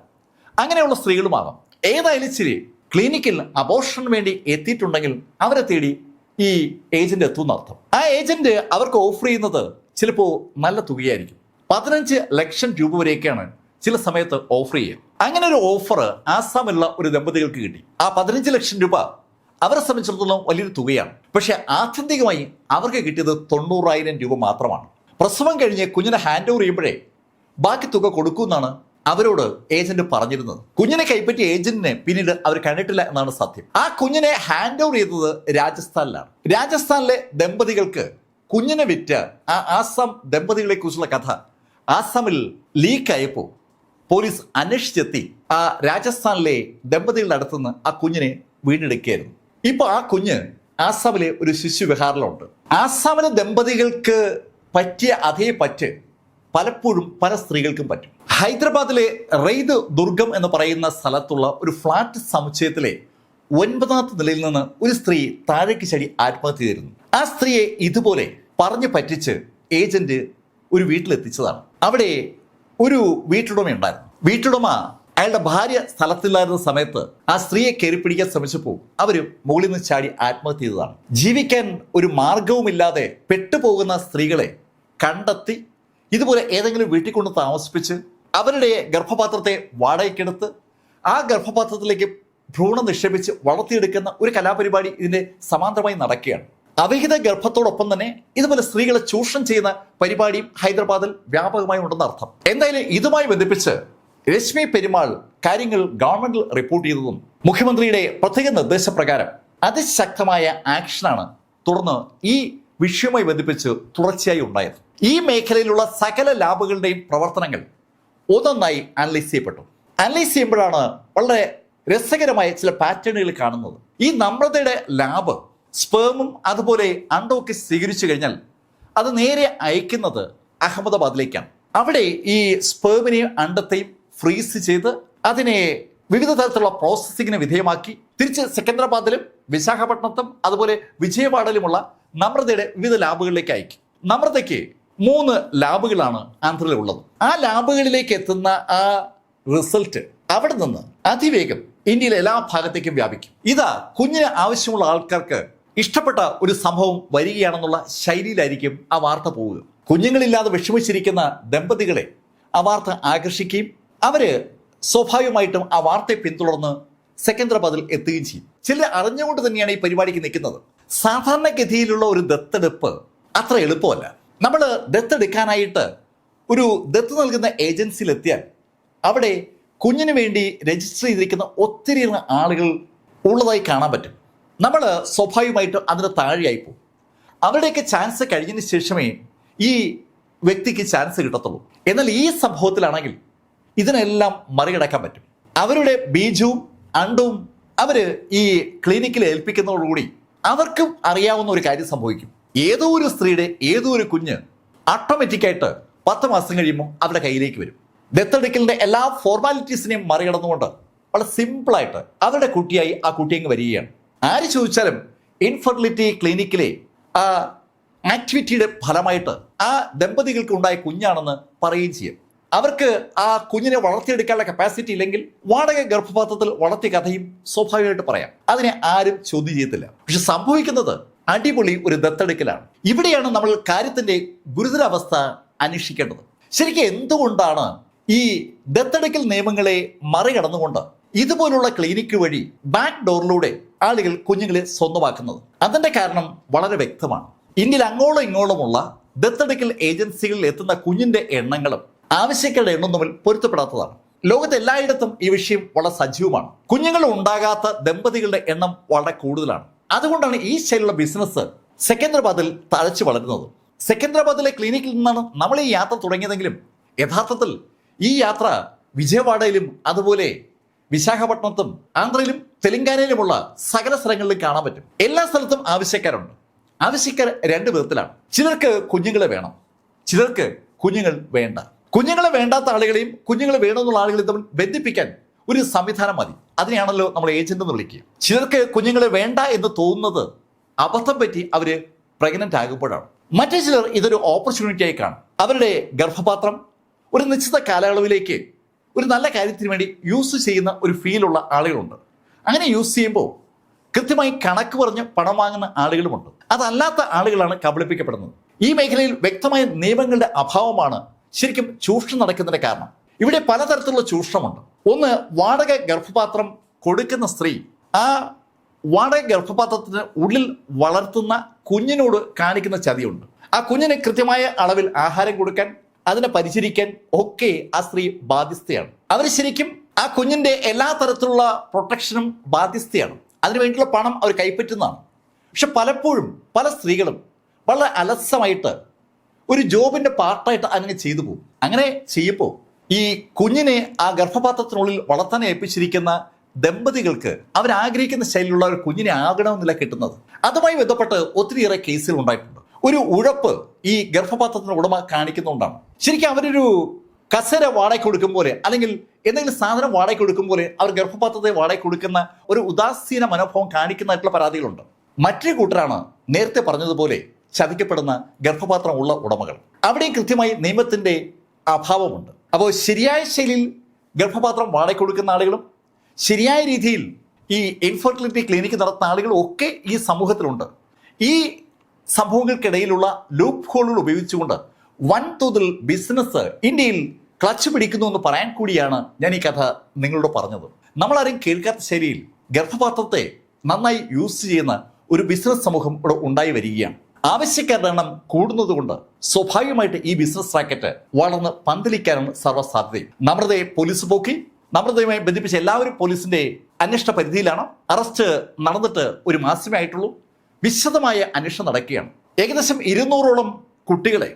അങ്ങനെയുള്ള സ്ത്രീകളുമാവാം. ഏതായാലും ശരി ക്ലിനിക്കിൽ അബോർഷന് വേണ്ടി എത്തിയിട്ടുണ്ടെങ്കിൽ അവരെ തേടി ഈ ഏജന്റ് എത്തും അർത്ഥം ആ ഏജന്റ് അവർക്ക് ഓഫർ ചെയ്യുന്നത് ചിലപ്പോൾ നല്ല തുകയായിരിക്കും. പതിനഞ്ച് ലക്ഷം രൂപ വരെയൊക്കെയാണ് ചില സമയത്ത് ഓഫർ ചെയ്യുക. അങ്ങനെ ഒരു ഓഫർ ആസാമിലുള്ള ഒരു ദമ്പതികൾക്ക് കിട്ടി. ആ പതിനഞ്ച് ലക്ഷം രൂപ അവരെ സംബന്ധിച്ചിടത്തോളം വലിയൊരു തുകയാണ്. പക്ഷെ ആത്യന്തികമായി അവർക്ക് കിട്ടിയത് തൊണ്ണൂറായിരം രൂപ മാത്രമാണ്. പ്രസവം കഴിഞ്ഞ് കുഞ്ഞിനെ ഹാൻഡ് ഓവർ ചെയ്യുമ്പോഴേ ബാക്കി തുക കൊടുക്കുമെന്നാണ് അവരോട് ഏജന്റ് പറഞ്ഞിരുന്നത്. കുഞ്ഞിനെ കൈപ്പറ്റിയ ഏജന്റിനെ പിന്നീട് അവർ കണ്ടിട്ടില്ല എന്നാണ് സത്യം. ആ കുഞ്ഞിനെ ഹാൻഡ് ഓവർ ചെയ്തത് രാജസ്ഥാനിലാണ്. രാജസ്ഥാനിലെ ദമ്പതികൾക്ക് കുഞ്ഞിനെ വിറ്റ് ആ ആസാം ദമ്പതികളെ കുറിച്ചുള്ള കഥ ആസാമിൽ ലീക്കായപ്പോൾ പോലീസ് അന്വേഷിച്ചെത്തി. ആ രാജസ്ഥാനിലെ ദമ്പതികൾ നടത്തുന്ന ആ കുഞ്ഞിനെ വീണ്ടെടുക്കുകയായിരുന്നു. ഇപ്പൊ ആ കുഞ്ഞ് ആസാമിലെ ഒരു ശിശു വിഹാറിലുണ്ട്. ആസാമിലെ ദമ്പതികൾക്ക് പറ്റിയ അതേ പറ്റ് പലപ്പോഴും പല സ്ത്രീകൾക്കും പറ്റും. ഹൈദരാബാദിലെ റെയ്ദ് ദുർഗം എന്ന് പറയുന്ന സ്ഥലത്തുള്ള ഒരു ഫ്ലാറ്റ് സമുച്ചയത്തിലെ ഒൻപതാമത്തെ നിലയിൽ നിന്ന് ഒരു സ്ത്രീ താഴേക്ക് ചടി ആത്മഹത്യ ചെയ്തിരുന്നു. ആ സ്ത്രീയെ ഇതുപോലെ പറഞ്ഞു പറ്റിച്ച് ഏജന്റ് ഒരു വീട്ടിലെത്തിച്ചതാണ്. അവിടെ ഒരു വീട്ടുടമ ഉണ്ടായിരുന്നു വീട്ടുടമ അയാളുടെ ഭാര്യ സ്ഥലത്തില്ലായിരുന്ന സമയത്ത് ആ സ്ത്രീയെ കയറി പിടിക്കാൻ ശ്രമിച്ചപ്പോൾ അവർ മുകളിൽ നിന്ന് ചാടി ആത്മഹത്യ ചെയ്തതാണ്. ജീവിക്കാൻ ഒരു മാർഗവുമില്ലാതെ പെട്ടുപോകുന്ന സ്ത്രീകളെ കണ്ടെത്തി ഇതുപോലെ ഏതെങ്കിലും വീട്ടിൽ കൊണ്ട് താമസിപ്പിച്ച് അവരുടെ ഗർഭപാത്രത്തെ വാടകയ്ക്കെടുത്ത് ആ ഗർഭപാത്രത്തിലേക്ക് ഭ്രൂണം നിക്ഷേപിച്ച് വളർത്തിയെടുക്കുന്ന ഒരു കലാപരിപാടി ഇതിന്റെ സമാന്തരമായി നടക്കുകയാണ്. അവിഹിത ഗർഭത്തോടൊപ്പം തന്നെ ഇതുപോലെ സ്ത്രീകളെ ചൂഷണം ചെയ്യുന്ന പരിപാടിയും ഹൈദരാബാദിൽ വ്യാപകമായി ഉണ്ടെന്ന് അർത്ഥം. എന്തായാലും ഇതുമായി ബന്ധിപ്പിച്ച് രശ്മി പെരുമാൾ കാര്യങ്ങൾ ഗവൺമെന്റിൽ റിപ്പോർട്ട് ചെയ്തതും മുഖ്യമന്ത്രിയുടെ പ്രത്യേക നിർദ്ദേശപ്രകാരം അതിശക്തമായ ആക്ഷനാണ് തുടർന്ന് ഈ വിഷയവുമായി ബന്ധിപ്പിച്ച് തുടർച്ചയായി ഉണ്ടായത്. ഈ മേഖലയിലുള്ള സകല ലാബുകളുടെയും പ്രവർത്തനങ്ങൾ ഒന്നൊന്നായി അനലൈസ് ചെയ്യപ്പെട്ടു. അനലൈസ് ചെയ്യുമ്പോഴാണ് വളരെ രസകരമായ ചില പാറ്റേണുകൾ കാണുന്നത്. ഈ നമ്രതയുടെ ലാബ് സ്പേമും അതുപോലെ അണ്ടവും ഒക്കെ സ്വീകരിച്ചു കഴിഞ്ഞാൽ അത് നേരെ അയക്കുന്നത് അഹമ്മദാബാദിലേക്കാണ്. അവിടെ ഈ സ്പേമിനെയും അണ്ടത്തെയും ഫ്രീസ് ചെയ്ത് അതിനെ വിവിധ തരത്തിലുള്ള പ്രോസസ്സിങ്ങിന് വിധേയമാക്കി. തിരിച്ച് സെക്കന്ദരാബാദിലും വിശാഖപട്ടണത്തും അതുപോലെ വിജയവാഡയിലുമുള്ള നമ്രതയുടെ വിവിധ ലാബുകളിലേക്ക് അയക്കും. നമ്രതയ്ക്ക് മൂന്ന് ലാബുകളാണ് ആന്ധ്രയിലുള്ളത് ആ ലാബുകളിലേക്ക് എത്തുന്ന ആ റിസൾട്ട് അവിടെ നിന്ന് അതിവേഗം ഇന്ത്യയിലെ എല്ലാ ഭാഗത്തേക്കും വ്യാപിക്കും. ഇതാ കുഞ്ഞിന് ആവശ്യമുള്ള ആൾക്കാർക്ക് ഇഷ്ടപ്പെട്ട ഒരു സംഭവം വരികയാണെന്നുള്ള ശൈലിയിലായിരിക്കും ആ വാർത്ത പോവുക. കുഞ്ഞുങ്ങളില്ലാതെ വിഷമിച്ചിരിക്കുന്ന ദമ്പതികളെ ആ വാർത്ത ആകർഷിക്കുകയും അവർ സ്വാഭാവികമായിട്ടും ആ വാർത്തയെ പിന്തുടർന്ന് സെക്കന്ദരാബാദിൽ എത്തുകയും ചെയ്യും. ചിലർ അറിഞ്ഞുകൊണ്ട് തന്നെയാണ് ഈ പരിപാടിക്ക് നിൽക്കുന്നത്. സാധാരണഗതിയിലുള്ള ഒരു ദത്തെടുപ്പ് അത്ര എളുപ്പമല്ല. നമ്മൾ ദത്തെടുക്കാനായിട്ട് ഒരു ദത്ത് നൽകുന്ന ഏജൻസിയിലെത്തിയാൽ അവിടെ കുഞ്ഞിന് വേണ്ടി രജിസ്റ്റർ ചെയ്തിരിക്കുന്ന ഒത്തിരി ആളുകൾ ഉള്ളതായി കാണാൻ പറ്റും. നമ്മൾ സ്വാഭാവികമായിട്ട് അതിന് താഴെയായി പോകും. അവരുടെയൊക്കെ ചാൻസ് കഴിഞ്ഞതിന് ശേഷമേ ഈ വ്യക്തിക്ക് ചാൻസ് കിട്ടത്തുള്ളൂ. എന്നാൽ ഈ സംഭവത്തിലാണെങ്കിൽ ഇതിനെല്ലാം മറികടക്കാൻ പറ്റും. അവരുടെ ബീജവും അണ്ടവും അവർ ഈ ക്ലിനിക്കിൽ ഏൽപ്പിക്കുന്നതോടുകൂടി അവർക്കും അറിയാവുന്ന ഒരു കാര്യം സംഭവിക്കും. ഏതോ ഒരു സ്ത്രീയുടെ ഏതോ ഒരു കുഞ്ഞ് ഓട്ടോമാറ്റിക്കായിട്ട് പത്ത് മാസം കഴിയുമ്പോൾ അവരുടെ കയ്യിലേക്ക് വരും. ദത്തെടുക്കലിന്റെ എല്ലാ ഫോർമാലിറ്റീസിനെയും മറികടന്നുകൊണ്ട് വളരെ സിമ്പിളായിട്ട് അവരുടെ കുട്ടിയായി ആ കുട്ടി അങ്ങ് വരികയാണ്. ആര് ചോദിച്ചാലും ഇൻഫെർട്ടിലിറ്റി ക്ലിനിക്കിലെ ആ ആക്ടിവിറ്റിയുടെ ഫലമായിട്ട് ആ ദമ്പതികൾക്ക് ഉണ്ടായ കുഞ്ഞാണെന്ന് പറയുകയും ചെയ്യും. അവർക്ക് ആ കുഞ്ഞിനെ വളർത്തിയെടുക്കാനുള്ള കപ്പാസിറ്റി ഇല്ലെങ്കിൽ വാടക ഗർഭപാത്രത്തിൽ വളർത്തിയ കഥയും സ്വാഭാവികമായിട്ട് പറയാം. അതിനെ ആരും ചോദ്യം ചെയ്യത്തില്ല. പക്ഷെ സംഭവിക്കുന്നത് അടിപൊളി ഒരു ദത്തെടുക്കലാണ്. ഇവിടെയാണ് നമ്മൾ കാര്യത്തിന്റെ ഗുരുതരാവസ്ഥ അന്വേഷിക്കേണ്ടത്. ശരിക്കും എന്തുകൊണ്ടാണ് ഈ ദത്തെടുക്കൽ നിയമങ്ങളെ മറികടന്നുകൊണ്ട് ഇതുപോലുള്ള ക്ലിനിക്ക് വഴി ബാക്ക് ഡോറിലൂടെ ആളുകൾ കുഞ്ഞുങ്ങളെ സ്വന്തമാക്കുന്നത്? അതിന്റെ കാരണം വളരെ വ്യക്തമാണ്. ഇന്ത്യയിൽ അങ്ങോളം ഇങ്ങോളമുള്ള ദത്തെടുക്കൽ ഏജൻസികളിൽ എത്തുന്ന കുഞ്ഞിന്റെ എണ്ണങ്ങളും ആവശ്യക്കാരുടെ എണ്ണം തമ്മിൽ പൊരുത്തപ്പെടാത്തതാണ്. ലോകത്ത് എല്ലായിടത്തും ഈ വിഷയം വളരെ സജീവമാണ്. കുഞ്ഞുങ്ങൾ ഉണ്ടാകാത്ത ദമ്പതികളുടെ എണ്ണം വളരെ കൂടുതലാണ്. അതുകൊണ്ടാണ് ഈ ശൈലിയുള്ള ബിസിനസ് സെക്കന്ദ്രാബാദിൽ തഴച്ചു വളരുന്നത്. സെക്കന്ദ്രാബാദിലെ ക്ലിനിക്കിൽ നിന്നാണ് നമ്മൾ ഈ യാത്ര തുടങ്ങിയതെങ്കിലും യഥാർത്ഥത്തിൽ ഈ യാത്ര വിജയവാഡയിലും അതുപോലെ വിശാഖപട്ടണത്തും ആന്ധ്രയിലും തെലങ്കാനയിലുമുള്ള സകല സ്ഥലങ്ങളിലും കാണാൻ പറ്റും. എല്ലാ സ്ഥലത്തും ആവശ്യക്കാരുണ്ട്. ആവശ്യക്കാർ രണ്ട് വിധത്തിലാണ്. ചിലർക്ക് കുഞ്ഞുങ്ങളെ വേണം. ചിലർക്ക് കുഞ്ഞുങ്ങൾ വേണ്ട. കുഞ്ഞുങ്ങളെ വേണ്ടാത്ത ആളുകളെയും കുഞ്ഞുങ്ങൾ വേണമെന്നുള്ള ആളുകളെയും തമ്മിൽ ബന്ധിപ്പിക്കാൻ ഒരു സംവിധാനം മതി. അതിനെയാണല്ലോ നമ്മൾ ഏജന്റ് എന്ന് വിളിക്കുക. ചിലർക്ക് കുഞ്ഞുങ്ങളെ വേണ്ട എന്ന് തോന്നുന്നത് അബദ്ധം പറ്റി അവർ പ്രഗ്നന്റ് ആകുമ്പോഴാണ്. മറ്റു ചിലർ ഇതൊരു ഓപ്പർച്യൂണിറ്റി ആയി കാണും. അവരുടെ ഗർഭപാത്രം ഒരു നിശ്ചിത കാലയളവിലേക്ക് ഒരു നല്ല കാര്യത്തിന് വേണ്ടി യൂസ് ചെയ്യുന്ന ഒരു ഫീലുള്ള ആളുകളുണ്ട്. അങ്ങനെ യൂസ് ചെയ്യുമ്പോൾ കൃത്യമായി കണക്ക് പറഞ്ഞ് പണം വാങ്ങുന്ന ആളുകളുമുണ്ട്. അതല്ലാത്ത ആളുകളാണ് കബളിപ്പിക്കപ്പെടുന്നത്. ഈ മേഖലയിൽ വ്യക്തമായ നിയമങ്ങളുടെ അഭാവമാണ് ശരിക്കും ചൂഷണം നടക്കുന്നതിന്റെ കാരണം. ഇവിടെ പലതരത്തിലുള്ള ചൂഷണമുണ്ട്. ഒന്ന് വാടക ഗർഭപാത്രം കൊടുക്കുന്ന സ്ത്രീ ആ വാടക ഗർഭപാത്രത്തിന് ഉള്ളിൽ വളർത്തുന്ന കുഞ്ഞിനോട് കാണിക്കുന്ന ചതിയുണ്ട്. ആ കുഞ്ഞിന് കൃത്യമായ അളവിൽ ആഹാരം കൊടുക്കാൻ അതിനെ പരിചരിക്കാൻ ഒക്കെ ആ സ്ത്രീ ബാധ്യസ്ഥയാണ്. അവർ ശരിക്കും ആ കുഞ്ഞിന്റെ എല്ലാ തരത്തിലുള്ള പ്രൊട്ടക്ഷനും ബാധ്യസ്ഥയാണ്. അതിനുവേണ്ടിയുള്ള പണം അവർ കൈപ്പറ്റുന്നതാണ്. പക്ഷെ പലപ്പോഴും പല സ്ത്രീകളും വളരെ അലസമായിട്ട് ഒരു ജോബിന്റെ പാർട്ടായിട്ട് അങ്ങനെ ചെയ്തു പോകും. അങ്ങനെ ചെയ്യുമ്പോൾ ഈ കുഞ്ഞിനെ ആ ഗർഭപാത്രത്തിനുള്ളിൽ വളർത്താൻ ഏൽപ്പിച്ചിരിക്കുന്ന ദമ്പതികൾക്ക് അവരാഗ്രഹിക്കുന്ന ശൈലിയിലുള്ള ഒരു കുഞ്ഞിനെ ആകണമെന്നില്ല കിട്ടുന്നത്. അതുമായി ബന്ധപ്പെട്ട് ഒത്തിരിയേറെ കേസുകൾ ഉണ്ടായിട്ടുണ്ട്. ഒരു ഉഴപ്പ് ഈ ഗർഭപാത്രത്തിന് ഉടമ കാണിക്കുന്നതുകൊണ്ടാണ്. ശരിക്കും അവരൊരു കസര വാടക കൊടുക്കും പോലെ അല്ലെങ്കിൽ എന്തെങ്കിലും സാധനം വാടക കൊടുക്കും പോലെ അവർ ഗർഭപാത്രത്തെ വാടക കൊടുക്കുന്ന ഒരു ഉദാസീന മനോഭാവം കാണിക്കുന്നതായിട്ടുള്ള പരാതികളുണ്ട്. മറ്റൊരു കൂട്ടരാണ് നേരത്തെ പറഞ്ഞതുപോലെ ചതിക്കപ്പെടുന്ന ഗർഭപാത്രം ഉള്ള ഉടമകൾ. അവിടെയും കൃത്യമായി നിയമത്തിന്റെ അഭാവമുണ്ട്. അപ്പോൾ ശരിയായ ശൈലിയിൽ ഗർഭപാത്രം വാടക കൊടുക്കുന്ന ആളുകളും ശരിയായ രീതിയിൽ ഈ ഇൻഫെർട്ടിലിറ്റി ക്ലിനിക്ക് നടത്തുന്ന ആളുകളും ഒക്കെ ഈ സമൂഹത്തിലുണ്ട്. ഈ സംഭവങ്ങൾക്കിടയിലുള്ള ലൂപ്പ് ഹോളുകൾ ഉപയോഗിച്ചുകൊണ്ട് വൻതോതിൽ ബിസിനസ് ഇന്ത്യയിൽ ക്ലച്ച് പിടിക്കുന്നു എന്ന് പറയാൻ കൂടിയാണ് ഞാൻ ഈ കഥ നിങ്ങളോട് പറഞ്ഞത്. നമ്മളാരും കേൾക്കാത്ത ശൈലിയിൽ ഗർഭപാത്രത്തെ നന്നായി യൂസ് ചെയ്യുന്ന ഒരു ബിസിനസ് സമൂഹം ഇവിടെ ഉണ്ടായി വരികയാണ്. ആവശ്യക്കാരുടെ എണ്ണം കൂടുന്നതുകൊണ്ട് സ്വാഭാവികമായിട്ട് ഈ ബിസിനസ് റാക്കറ്റ് വളർന്ന് പന്തലിക്കാനാണ് സർവസാധ്യതയും. നമ്മുടെ പോലീസ് പോക്കി നമ്രതയുമായി ബന്ധിപ്പിച്ച എല്ലാവരും പോലീസിന്റെ അന്വേഷണ പരിധിയിലാണ്. അറസ്റ്റ് നടന്നിട്ട് ഒരു മാസമേ ആയിട്ടുള്ളൂ. വിശദമായ അന്വേഷണം നടക്കുകയാണ്. ഏകദേശം ഇരുന്നൂറോളം കുട്ടികളെ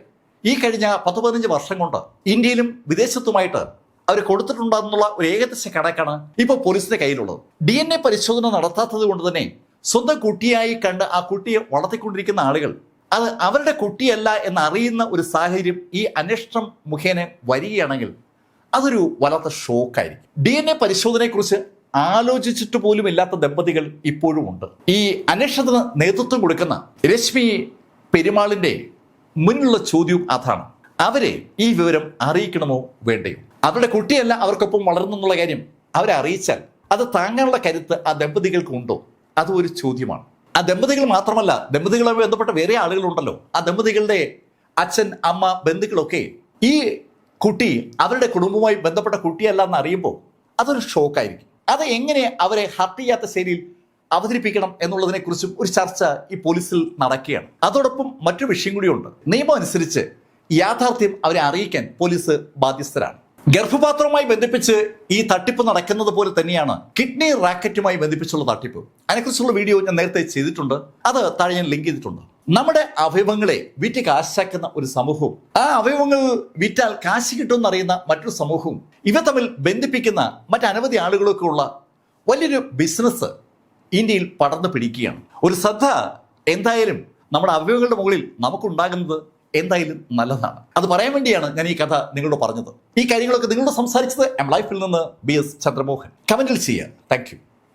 ഈ കഴിഞ്ഞ പത്ത് പതിനഞ്ച് വർഷം കൊണ്ട് ഇന്ത്യയിലും വിദേശത്തുമായിട്ട് അവർ കൊടുത്തിട്ടുണ്ടെന്നുള്ള ഒരു ഏകദേശ കണക്കാണ് ഇപ്പോൾ പോലീസിന്റെ കയ്യിലുള്ളത്. ഡി എൻ എ പരിശോധന നടത്താത്തത് കൊണ്ട് തന്നെ സ്വന്തം കുട്ടിയായി കണ്ട് ആ കുട്ടിയെ വളർത്തിക്കൊണ്ടിരിക്കുന്ന ആളുകൾ അത് അവരുടെ കുട്ടിയല്ല എന്നറിയുന്ന ഒരു സാഹചര്യം ഈ അന്വേഷണം മുഖേന വരികയാണെങ്കിൽ അതൊരു വല്ലാത്ത ഷോക്കായിരിക്കും. ഡി എൻ എ പരിശോധനയെക്കുറിച്ച് ആലോചിച്ചിട്ട് പോലും ഇല്ലാത്ത ദമ്പതികൾ ഇപ്പോഴും ഉണ്ട്. ഈ അന്വേഷണത്തിന് നേതൃത്വം കൊടുക്കുന്ന രശ്മി പെരുമാളിന്റെ മുന്നിലുള്ള ചോദ്യവും അതാണ്. അവരെ ഈ വിവരം അറിയിക്കണമോ വേണ്ടയോ? അവരുടെ കുട്ടിയല്ല അവർക്കൊപ്പം വളർന്നു എന്നുള്ള കാര്യം അവരെ അറിയിച്ചാൽ അത് താങ്ങാനുള്ള കരുത്ത് ആ ദമ്പതികൾക്ക് ഉണ്ടോ? അതും ഒരു ചോദ്യമാണ്. ആ ദമ്പതികൾ മാത്രമല്ല ദമ്പതികളുമായി ബന്ധപ്പെട്ട വേറെ ആളുകളുണ്ടല്ലോ. ആ ദമ്പതികളുടെ അച്ഛൻ അമ്മ ബന്ധുക്കളൊക്കെ ഈ കുട്ടി അവരുടെ കുടുംബവുമായി ബന്ധപ്പെട്ട കുട്ടിയല്ല എന്ന് അറിയുമ്പോൾ അതൊരു ഷോക്കായിരിക്കും. അത് എങ്ങനെ അവരെ ഹർട്ട് ചെയ്യാത്ത ശൈലിയിൽ അവതരിപ്പിക്കണം എന്നുള്ളതിനെ കുറിച്ചും ഒരു ചർച്ച ഈ പോലീസിൽ നടക്കുകയാണ്. അതോടൊപ്പം മറ്റൊരു വിഷയം കൂടിയുണ്ട്. നിയമം അനുസരിച്ച് യാഥാർത്ഥ്യം അവരെ അറിയിക്കാൻ പോലീസ് ബാധ്യസ്ഥരാണ്. ഗർഭപാത്രവുമായി ബന്ധിപ്പിച്ച് ഈ തട്ടിപ്പ് നടക്കുന്നത് പോലെ തന്നെയാണ് കിഡ്നി റാക്കറ്റുമായി ബന്ധിപ്പിച്ചുള്ള തട്ടിപ്പ്. അതിനെക്കുറിച്ചുള്ള വീഡിയോ ഞാൻ നേരത്തെ ചെയ്തിട്ടുണ്ട്. അത് താഴെ ഞാൻ ലിങ്ക് ചെയ്തിട്ടുണ്ട്. നമ്മുടെ അവയവങ്ങളെ വിറ്റ് കാശാക്കുന്ന ഒരു സമൂഹവും ആ അവയവങ്ങൾ വിറ്റാൽ കാശ് കിട്ടുമെന്ന് അറിയുന്ന മറ്റൊരു സമൂഹവും ഇവ തമ്മിൽ ബന്ധിപ്പിക്കുന്ന മറ്റനവധി ആളുകളൊക്കെ ഉള്ള വലിയൊരു ബിസിനസ് ഇന്ത്യയിൽ പടർന്നു പിടിക്കുകയാണ്. ഒരു ശ്രദ്ധ എന്തായാലും നമ്മുടെ അവയവങ്ങളുടെ മുകളിൽ നമുക്കുണ്ടാകുന്നത് എന്തായാലും നല്ലതാണ്. അത് പറയാൻ വേണ്ടിയാണ് ഞാൻ ഈ കഥ നിങ്ങളോട് പറഞ്ഞത്. ഈ കാര്യങ്ങളൊക്കെ നിങ്ങളോട് സംസാരിച്ചത് എം ലൈഫിൽ നിന്ന് ബി എസ് ചന്ദ്രമോഹൻ. കമന്റിൽ ചെയ്യുക താങ്ക്